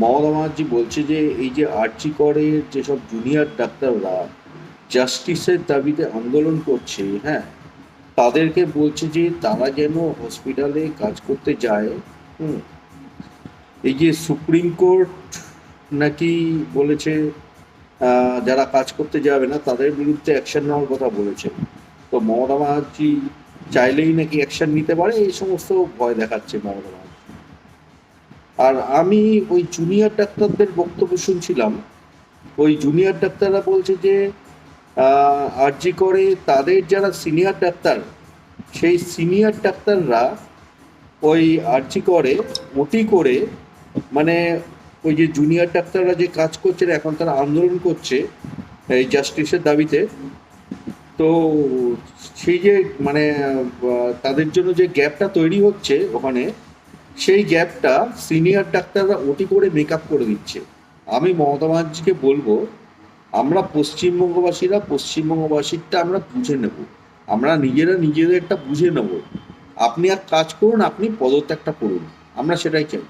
মমতা ব্যানার্জি বলছে যে, এই যে আর্জি করে যেসব জুনিয়র ডাক্তাররা জাস্টিসের দাবিতে আন্দোলন করছে হ্যাঁ তাদেরকে বলছে যে, তারা যেন হসপিটালে কাজ করতে যায়, হুম। এই যে সুপ্রিম কোর্ট নাকি বলেছে যারা কাজ করতে যাবে না, তাদের বিরুদ্ধে অ্যাকশন নেওয়ার কথা বলেছে। তো মমতা ব্যানার্জি চাইলেই নাকি অ্যাকশন নিতে পারে? এই সমস্ত ভয় দেখাচ্ছে মমতা ব্যানার্জি। আর আমি ওই জুনিয়র ডাক্তারদের বক্তব্য শুনছিলাম। ওই জুনিয়র ডাক্তাররা বলছে যে আরজি করে তাদের যারা সিনিয়র ডাক্তার, সেই সিনিয়র ডাক্তাররা ওই আরজি করে ওটি করে মানে ওই যে জুনিয়র ডাক্তাররা যে কাজ করছে, এখন তারা আন্দোলন করছে এই জাস্টিসের দাবিতে। তো সেই যে মানে তাদের জন্য যে গ্যাপটা তৈরি হচ্ছে ওখানে সেই গ্যাপটা সিনিয়র ডাক্তাররা ওটি করে মেকআপ করে দিচ্ছে। আমি মমতা ব্যানার্জিকে বলব, আমরা পশ্চিমবঙ্গবাসীরা, পশ্চিমবঙ্গবাসীরটা আমরা বুঝে নেব। আমরা নিজেরা নিজেদেরটা বুঝে নেব। আপনি এক কাজ করুন, আপনি পদত্যাগটা করুন। আমরা সেটাই চাই।